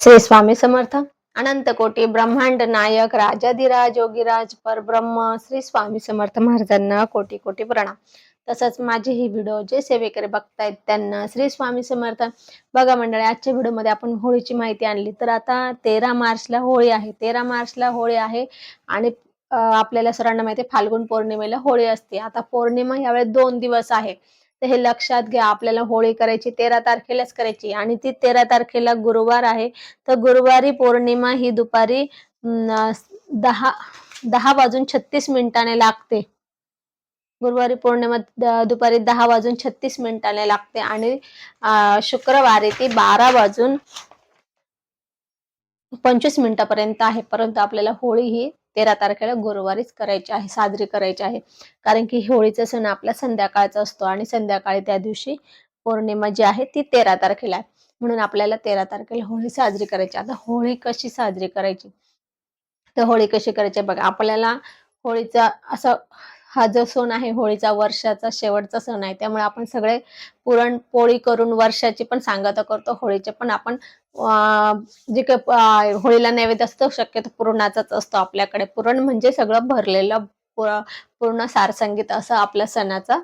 श्री स्वामी समर्थ अनंत कोटी ब्रह्मांड नायक राजाधिराज योगीराज परब्रह्म श्री स्वामी समर्थ महाराजांना कोटी कोटी प्रणाम. तसंच माझे ही व्हिडिओ जे सेवेकरी बघतायत त्यांना श्री स्वामी समर्थ. बघा मंडळी आजच्या व्हिडिओमध्ये आपण होळीची माहिती आणली. तर आता तेरा मार्चला होळी आहे. तेरा मार्चला होळी आहे आणि आपल्याला सर्वांना माहिती फाल्गुन पौर्णिमेला होळी असते. आता पौर्णिमा यावेळेस दोन दिवस आहे. तर हे लक्षात घ्या आपल्याला होळी करायची तेरा तारखेलाच करायची आणि ती तेरा तारखेला गुरुवार आहे. तर गुरुवारी पौर्णिमा ही दुपारी दहा दहा वाजून छत्तीस मिनिटाने लागते. गुरुवारी पौर्णिमा दुपारी दहा वाजून छत्तीस मिनिटाने लागते आणि शुक्रवारी ती बारा वाजून पंचवीस मिनिटापर्यंत आहे. परंतु आपल्याला होळी ही तेरा तारखेला गुरुवारीच करायची आहे साजरी करायची आहे. कारण की होळीचा सण आपला संध्याकाळचा असतो आणि संध्याकाळी त्या दिवशी पौर्णिमा जी आहे ती तेरा तारखेला आहे. म्हणून आपल्याला तेरा तारखेला होळी साजरी करायची. आता होळी कशी साजरी करायची? तर होळी कशी करायची? बघा आपल्याला होळीचा असं हा जो सण आहे होळीचा वर्षाचा शेवटचा सण आहे त्यामुळे आपण सगळे पुरणपोळी करून वर्षाची पण सांगता करतो होळीचे पण आपण जे काही होळीला नैवेद्य असतो शक्यतो पुरणाचाच असतो आपल्याकडे. पुरण म्हणजे सगळं भरलेलं पूर्ण सारसंगीत असं आपल्या सणाचा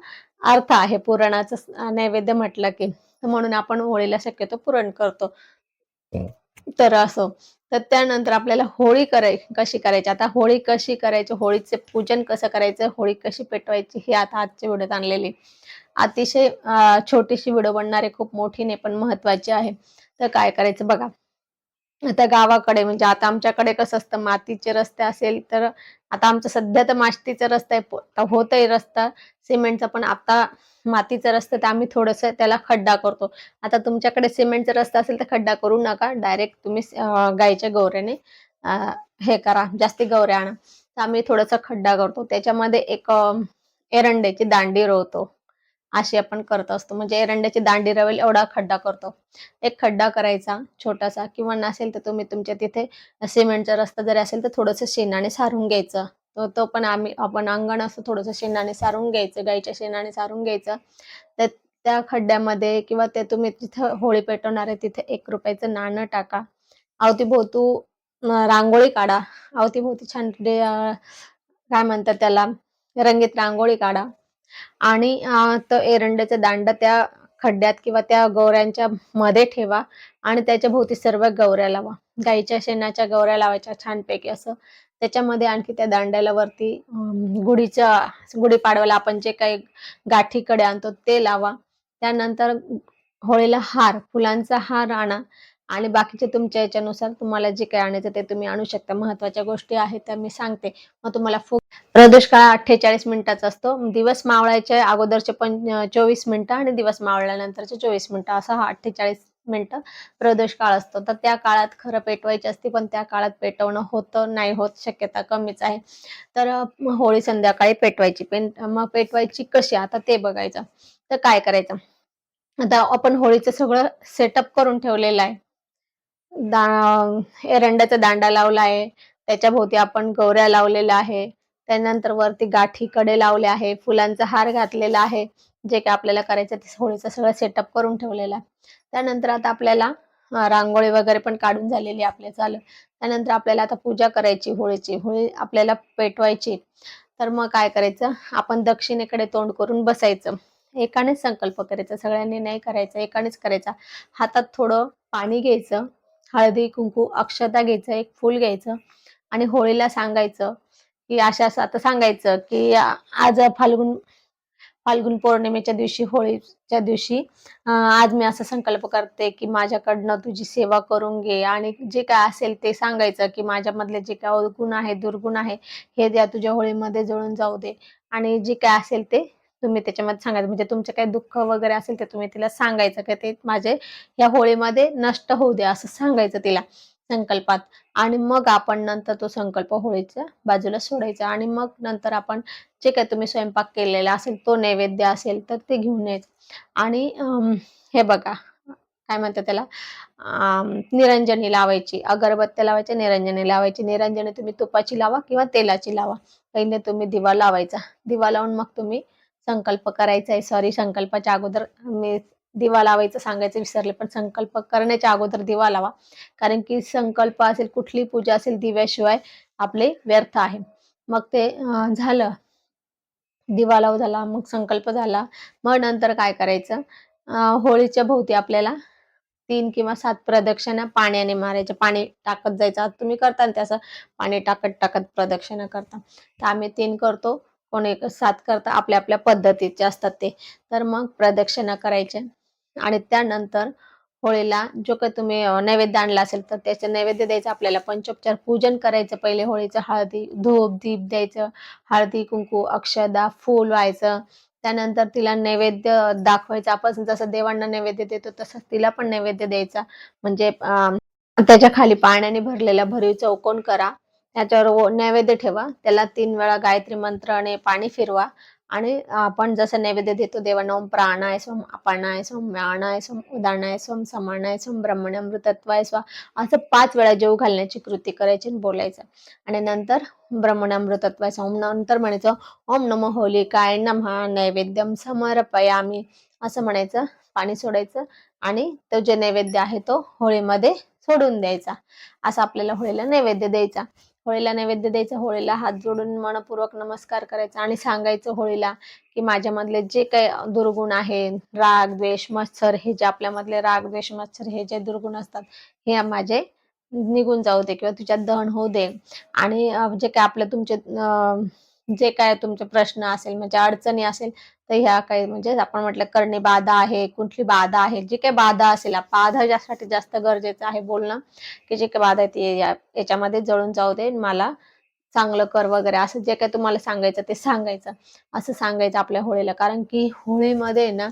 अर्थ आहे. पुरणाचं नैवेद्य म्हटलं की म्हणून आपण होळीला शक्यतो पुरण करतो. हो. तर असो. तर त्यानंतर आपल्याला होळी कराय कशी करायची? आता होळी कशी करायची? होळीचे पूजन कसं करायचं? होळी कशी पेटवायची? हे आता आजच्या व्हिडिओत आणलेली. अतिशय छोटीशी व्हिडिओ बनणारे खूप मोठी नाही पण महत्वाची आहे. तर काय करायचं बघा. आता गावाकडे म्हणजे आता आमच्याकडे कसं असतं मातीचे रस्ते असेल तर आता आमचं सध्या तर मातीचा रस्ता आहे होत आहे रस्ता. सिमेंटचा पण आता मातीचा रस्ता तर आम्ही थोडस त्याला खड्डा करतो. आता तुमच्याकडे सिमेंटचा रस्ता असेल तर खड्डा करू नका. डायरेक्ट तुम्ही गायच्या गाईच्या हे करा जास्ती गवऱ्या आणा. तर आम्ही थोडासा खड्डा करतो. त्याच्यामध्ये एक एरंडेची एरंड्याची दांडी रोवतो. अशी आपण करत असतो. म्हणजे एरंड्याची दांडी रवेल एवढा खड्डा करतो. एक खड्डा करायचा छोटासा किंवा नसेल तर तुम्ही तुमच्या तिथे सिमेंटचा रस्ता जरी असेल तर थोडंसं शेणाने सारून घ्यायचं. तो तो पण आम्ही आपण अंगण असं थोडंसं शेणाने सारून घ्यायचं गाईच्या शेणाने सारून घ्यायचं. तर त्या खड्ड्यामध्ये किंवा ते तुम्ही तिथं होळी पेटवणार आहे तिथे एक रुपयाचं नाणं टाका. अवतीभोवतू रांगोळी काढा. अवतीभोवती छान काय म्हणतात त्याला? रंगीत रांगोळी काढा. आणि अं, तो एरंडाचा दांडा त्या खड्ड्यात किंवा त्या गौऱ्यांच्या मध्ये ठेवा आणि त्याच्या भोवती सर्व गौऱ्या लावा. गाईच्या शेणाच्या गौऱ्या लावायच्या छानपैकी असं. त्याच्यामध्ये आणखी त्या दांड्याला वरती अं, गुढीच्या गुढीपाडव्याला आपण जे काही गाठीकडे आणतो ते लावा. त्यानंतर होळीला हार फुलांचा हार आणा. आणि बाकीचे तुमच्या याच्यानुसार तुम्हाला जे काही आणायचं ते तुम्ही आणू शकता. महत्त्वाच्या गोष्टी आहेत त्या मी सांगते. मग तुम्हाला फुग प्रदोष काळ अठ्ठेचाळीस मिनिटाचा असतो. दिवस मावळायच्या अगोदरचे पण चोवीस मिनिटं आणि दिवस मावळल्यानंतरचे चोवीस मिनिटं. असा हा अठ्ठेचाळीस मिनिटं प्रदोष काळ असतो. तर त्या काळात खरं पेटवायची असते पण त्या काळात पेटवणं होतं नाही होत शक्यता कमीच आहे. तर होळी संध्याकाळी पेटवायची. पेन मग पेटवायची कशी? आता ते बघायचं. तर काय करायचं? आता आपण होळीचं सगळं सेटअप करून ठेवलेलं आहे. दा एरंड्याचा दांडा लावला आहे. त्याच्या भोवती आपण गौऱ्या लावलेल्या आहे. त्यानंतर वरती गाठी कडे लावले आहे फुलांचा हार घातलेला आहे जे काय आपल्याला करायचं ते होळीचं सगळं सेटअप करून ठेवलेला आहे. त्यानंतर आता आपल्याला रांगोळी वगैरे पण काढून झालेली आपल्या चालू. त्यानंतर आपल्याला आता पूजा करायची होळीची. होळी आपल्याला पेटवायची तर मग काय करायचं? आपण दक्षिणेकडे तोंड करून बसायचं. एकानेच संकल्प करायचा. सगळ्यांनी नाही करायचा एकानेच करायचा. हातात थोडं पाणी घ्यायचं हळदी कुंकू अक्षता घ्यायचं एक फूल घ्यायचं आणि होळीला सांगायचं की अशा असं आता सांगायचं की आज फाल्गुन फाल्गुन पौर्णिमेच्या दिवशी होळीच्या दिवशी आज मी असा संकल्प करते की माझ्याकडनं तुझी सेवा करून घे आणि जे काय असेल ते सांगायचं की माझ्यामधले जे काय अवगुण आहे दुर्गुण आहे हे द्या तुझ्या होळीमध्ये जळून जाऊ दे. आणि जे काय असेल ते तुम्ही त्याच्यामध्ये सांगायचं. म्हणजे तुमचे काही दुःख वगैरे असेल ते तुम्ही तिला सांगायचं की ते माझे या होळीमध्ये नष्ट होऊ दे असं सांगायचं तिला. संकल्पात. आणि मग आपण नंतर तो संकल्प होळीच्या बाजूला सोडायचा. आणि मग नंतर आपण जे काही तुम्ही स्वयंपाक केलेला असेल तो नैवेद्य असेल तर ते घेऊन यायचं. आणि हे बघा काय म्हणतात त्याला निरंजनी लावायची. अगरबत्त्या लावायच्या निरंजनी लावायची. निरंजनी तुम्ही तुपाची लावा किंवा तेलाची लावा. पहिले तुम्ही दिवा लावायचा. दिवा लावून मग तुम्ही संकल्प करायचा आहे. सॉरी संकल्पाच्या अगोदर मी दिवा लावायचं सांगायचं विसरले पण संकल्प करण्याच्या अगोदर दिवा लावा. कारण की संकल्प असेल कुठली पूजा असेल दिव्याशिवाय आपले व्यर्थ आहे. मग ते झालं. दिवा लाव झाला मग संकल्प झाला. मग नंतर काय करायचं? होळीच्या भोवती आपल्याला तीन किंवा सात प्रदक्षिणा पाण्याने मारायच्या. पाणी टाकत जायचं. तुम्ही करता त्याचं. पाणी टाकत टाकत प्रदक्षिणा करता. तर आम्ही तीन करतो. कोणी सात करता. आपल्या आपल्या पद्धतीचे असतात ते. तर मग प्रदक्षिणा करायच्या आणि त्यानंतर होळीला जो काही तुम्ही नैवेद्य आणला असेल तर त्याचं नैवेद्य द्यायचं आपल्याला पंचोपचार पूजन करायचं पहिले होळीचं हळदी धूप दीप द्यायचं हळदी कुंकू अक्षदा फूल व्हायचं. त्यानंतर तिला नैवेद्य दाखवायचं. आपण जसं देवांना नैवेद्य देतो तसंच तिला पण नैवेद्य द्यायचा. म्हणजे त्याच्याखाली पाण्याने भरलेला भरीव चौकोन करा. त्याच्यावर नैवेद्य ठेवा. त्याला तीन वेळा गायत्री मंत्राने पाणी फिरवा. आणि आपण जसं नैवेद्य देतो देवानोम ओम प्राणाय स्वम अपाणाय स्वम व्याणाय स्वम उदाणाय स्वम समानाय स्वम ब्रह्मणमृतत्वाय स्वा असं पाच वेळा जेव घालण्याची कृती करायची आणि बोलायचं. आणि नंतर ब्रह्मणामृतत्वाय स्वम नंतर म्हणायचं ओम नम होलिकाय नमः नैवेद्यम समर्पयामी असं म्हणायचं पाणी सोडायचं आणि तो जे नैवेद्य आहे तो होळीमध्ये सोडून द्यायचा. असं आपल्याला होळीला नैवेद्य द्यायचा. होळीला नैवेद्य द्यायचा होळीला हात जोडून मनपूर्वक नमस्कार करायचा आणि सांगायचं होळीला की माझ्यामधले जे काही दुर्गुण आहे राग द्वेष मत्सर हे जे आपल्यामधले राग द्वेष मत्सर हे जे दुर्गुण असतात हे माझे निघून जाऊ दे किंवा तुझ्यात दहन होऊ दे. आणि जे काय आपले तुमचे अं, जे काय तुमचे प्रश्न असेल म्हणजे अडचणी असेल तर ह्या काही म्हणजे आपण म्हटलं करणे बाधा आहे कुठली बाधा आहे जी काही बाधा असेल बाधा यासाठी जास्त गरजेचं आहे बोलणं की जे काही बाधा आहे ती याच्यामध्ये जळून जाऊ दे मला चांगलं कर वगैरे असं जे काही तुम्हाला सांगायचं ते सांगायचं असं सांगायचं आपल्या होळीला. कारण की होळीमध्ये ना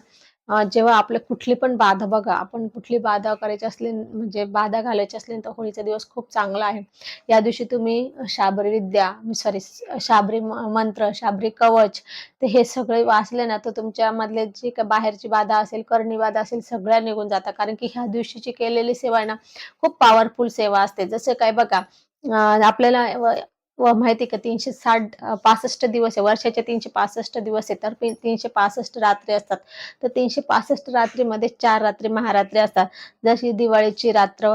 जेव्हा आपलं कुठली पण बाधा बघा आपण कुठली बाधा करायची असली म्हणजे बाधा घालायची असली तर होळीचा दिवस खूप चांगला आहे. या दिवशी तुम्ही शाबरी विद्या सॉरी शाबरी मंत्र शाबरी कवच तर हे सगळे वाचले ना तर तुमच्या मधले जी काही बाहेरची बाधा असेल करणी बाधा असेल सगळ्या निघून जातात. कारण की ह्या दिवशीची केलेली सेवा आहे ना खूप पॉवरफुल सेवा असते. जसं काय बघा आपल्याला माहिती का तीनशे साठ पासष्ट दिवस आहे. वर्षाचे तीनशे पासष्ट दिवस आहे. तर तीनशे पासष्ट रात्री असतात. तर तीनशे पासष्ट रात्रीमध्ये चार रात्री महारात्री असतात. जशी दिवाळीची रात्र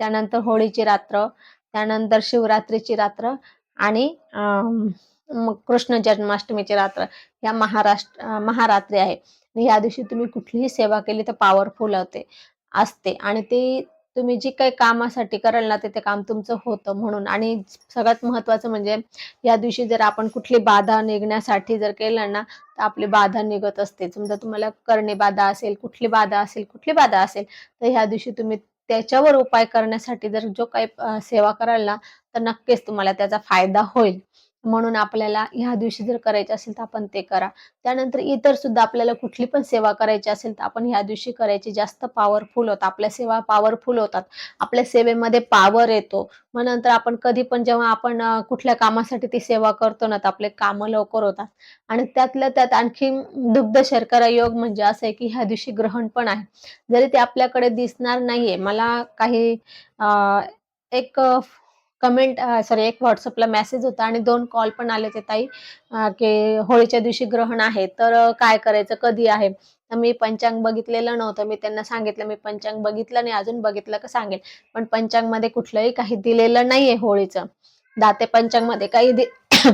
त्यानंतर होळीची रात्र त्यानंतर शिवरात्रीची रात्र आणि मग कृष्ण जन्माष्टमीची रात्र या महाराष्ट्र महारात्री आहे. या दिवशी तुम्ही कुठलीही सेवा केली तर पॉवरफुल होते असते. आणि ते तुम्ही जी काही कामासाठी कराल ना ते ते काम तुमचं होतं म्हणून. आणि सगळ्यात महत्वाचं म्हणजे या दिवशी जर आपण कुठली बाधा निघण्यासाठी जर केलं ना तर आपली बाधा निघत असते. समजा तुम्हाला करणे बाधा असेल कुठली बाधा असेल कुठली बाधा असेल तर ह्या दिवशी तुम्ही त्याच्यावर उपाय करण्यासाठी जर जो काही सेवा कराल ना तर नक्कीच तुम्हाला त्याचा फायदा होईल. म्हणून आपल्याला ह्या दिवशी जर करायचे असेल तर आपण ते करा. त्यानंतर इतर सुद्धा आपल्याला कुठली पण सेवा करायची असेल तर आपण ह्या दिवशी करायची. जास्त पॉवरफुल होतात आपल्या सेवा पॉवरफुल होतात. आपल्या सेवेमध्ये पॉवर येतो. मग नंतर आपण कधी पण जेव्हा आपण कुठल्या कामासाठी ती सेवा करतो ना तर आपले कामं लवकर होतात. आणि त्यातल्या त्यात आणखी दुग्ध शर्करा योग म्हणजे असं आहे की ह्या दिवशी ग्रहण पण आहे. जरी ते आपल्याकडे दिसणार नाहीये. मला काही एक कमेंट सॉरी एक व्हॉट्सअपला मेसेज होता आणि दोन कॉल पण आले ते ताई की होळीच्या दिवशी ग्रहण आहे तर काय करायचं कधी आहे? तर मी पंचांग बघितलेलं नव्हतं मी त्यांना सांगितलं मी पंचांग बघितलं नाही अजून बघितलं का सांगेल. पण पंचांगमध्ये कुठलंही काही दिलेलं नाहीये होळीचं. दाते पंचांगमध्ये काही दि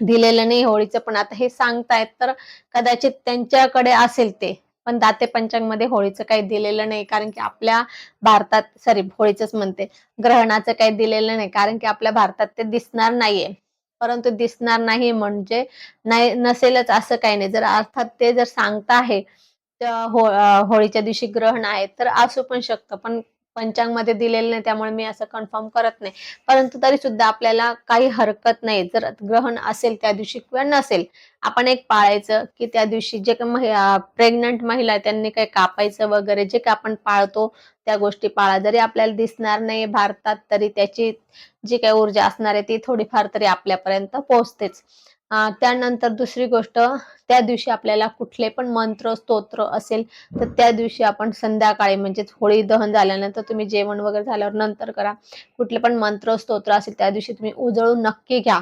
दिलेलं नाही होळीचं पण आता हे सांगतायत तर कदाचित त्यांच्याकडे असेल ते. पण दाते पंचांगमध्ये होळीचं काही दिलेलं नाही कारण की आपल्या भारतात सॉरी होळीचंच म्हणते ग्रहणाचं काही दिलेलं नाही कारण की आपल्या भारतात ते दिसणार नाहीये. परंतु दिसणार नाही म्हणजे नाही नसेलच असं काही नाही. जर अर्थात ते जर सांगता आहे तर हो होळीच्या दिवशी ग्रहण आहे तर असू पण शकतं. पण पंचांगमध्ये दिलेलं नाही त्यामुळे मी असं कन्फर्म करत नाही. परंतु तरी सुद्धा आपल्याला काही हरकत नाही. जर ग्रहण असेल त्या दिवशी किंवा नसेल आपण एक पाळायचं की त्या दिवशी जे काही प्रेग्नंट महिला आहे त्यांनी काही कापायचं वगैरे जे काही आपण पाळतो त्या गोष्टी पाळा. जरी आपल्याला दिसणार नाही भारतात तरी त्याची जी काही ऊर्जा असणार आहे ती थोडीफार तरी आपल्यापर्यंत पोहोचतेच. त्यानंतर दुसरी गोष्ट त्या दिवशी आपल्याला कुठले पण मंत्र स्तोत्र असेल तर त्या दिवशी आपण संध्याकाळी म्हणजेच होळी दहन झाल्यानंतर तुम्ही जेवण वगैरे झाल्यावर नंतर करा. कुठले पण मंत्र स्तोत्र असेल त्या दिवशी तुम्ही उजळून नक्की घ्या.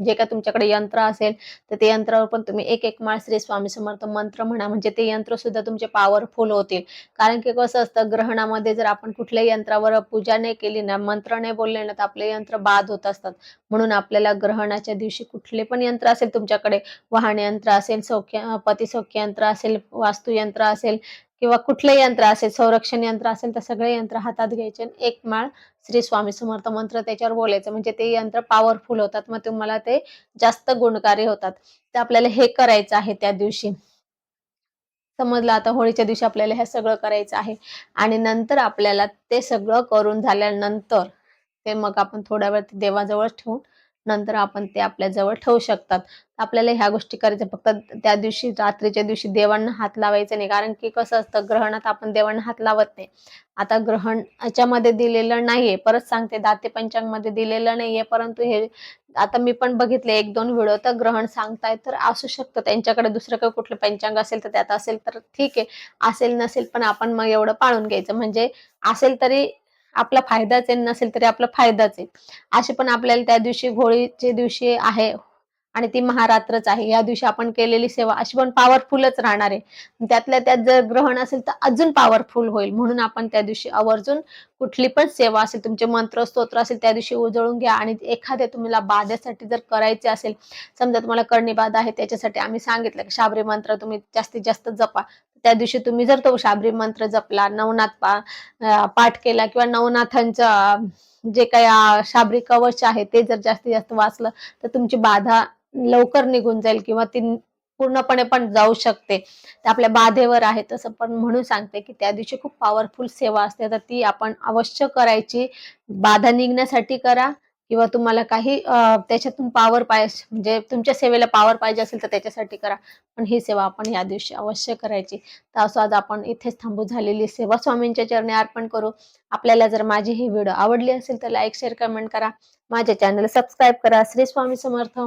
जे काय तुमच्याकडे यंत्र असेल तर ते यंत्रावर पण तुम्ही एक एक माळ श्री स्वामी समर्थ मंत्र म्हणा म्हणजे ते यंत्र सुद्धा तुमचे पॉवरफुल होतील. कारण की कसं असतं ग्रहणामध्ये जर आपण कुठल्याही यंत्रावर पूजा नाही केली ना मंत्र नाही बोलले ना तर आपले यंत्र बाद होत असतात. म्हणून आपल्याला ग्रहणाच्या दिवशी कुठले पण यंत्र असेल तुमच्याकडे वाहन यंत्र असेल सौख्य पतीसौख्य यंत्र असेल वास्तू यंत्र असेल किंवा कुठले यंत्र असेल संरक्षण यंत्र असेल तर सगळे यंत्र हातात घ्यायचे आणि एक माळ श्री स्वामी समर्थ मंत्र त्याच्यावर बोलायचं. म्हणजे ते यंत्र पॉवरफुल होतात मग तुम्हाला ते जास्त गुणकारी होतात. तर आपल्याला हे करायचं आहे त्या दिवशी. समजलं? आता होळीच्या दिवशी आपल्याला हे सगळं करायचं आहे. आणि नंतर आपल्याला ते सगळं करून झाल्यानंतर ते मग आपण थोड्या वेळ देवाजवळ ठेवून नंतर आपण ते आपल्या जवळ ठेवू शकतात. आपल्याला ह्या गोष्टी करायच्या. फक्त त्या दिवशी रात्रीच्या दिवशी देवांना हात लावायचं नाही. कारण की कसं असतं ग्रहणात आपण देवांना हात लावत नाही. आता ग्रहण याच्यामध्ये दिलेलं नाहीये. परत सांगते दाते पंचांगमध्ये दिलेलं नाहीये. परंतु हे आता मी पण बघितले एक दोन व्हिडिओ. तर ग्रहण सांगताय तर असू शकतं. त्यांच्याकडे दुसरं काही कुठलं पंचांग असेल तर त्यात असेल तर ठीक आहे. असेल नसेल पण आपण मग एवढं पाळून घ्यायचं. म्हणजे असेल तरी आपला फायदाच आहे नसेल तरी आपला फायदाच आहे. असे पण आपल्याला त्या दिवशी होळीच्या दिवशी आहे आणि ती महारात्रच आहे. या दिवशी आपण केलेली सेवा अशी पण पॉवरफुलच राहणार आहे. त्यातल्या त्यात जर ग्रहण असेल तर अजून पॉवरफुल होईल. म्हणून आपण त्या दिवशी आवर्जून कुठली पण सेवा असेल तुमचे मंत्र स्तोत्र असेल त्या दिवशी उजळून घ्या. आणि एखाद्या तुम्हाला बाधेसाठी जर करायचे असेल समजा तुम्हाला कर्णी बाधा आहे त्याच्यासाठी आम्ही सांगितलं की शाबरी मंत्र तुम्ही जास्तीत जास्त जपा. त्या दिवशी तुम्ही जर तो शाबरी मंत्र जपला नवनाथ पा पाठ केला किंवा नवनाथांच्या जे काही शाबरी कवच आहे ते जर जास्तीत जास्त वाचलं तर तुमची बाधा लवकर निघून जाईल किंवा ती पूर्णपणे पण जाऊ शकते. ते आपल्या बाधेवर आहे तसं पण म्हणून सांगते की त्या दिवशी खूप पॉवरफुल सेवा असते. तर ती आपण अवश्य करायची. बाधा निघण्यासाठी करा. किंवा तुम्हाला काही त्याच्यातून पॉवर पाहिजे म्हणजे तुमच्या सेवेला पॉवर पाहिजे असेल तर त्याच्यासाठी करा. पण ही सेवा आपण या दिवशी अवश्य करायची. तर असं आज आपण इथेच थांबू झालेली सेवा स्वामींच्या चरणी अर्पण करू. आपल्याला जर माझी ही व्हिडिओ आवडली असेल तर लाईक शेअर कमेंट करा. माझ्या चॅनल सबस्क्राईब करा. श्री स्वामी समर्थ.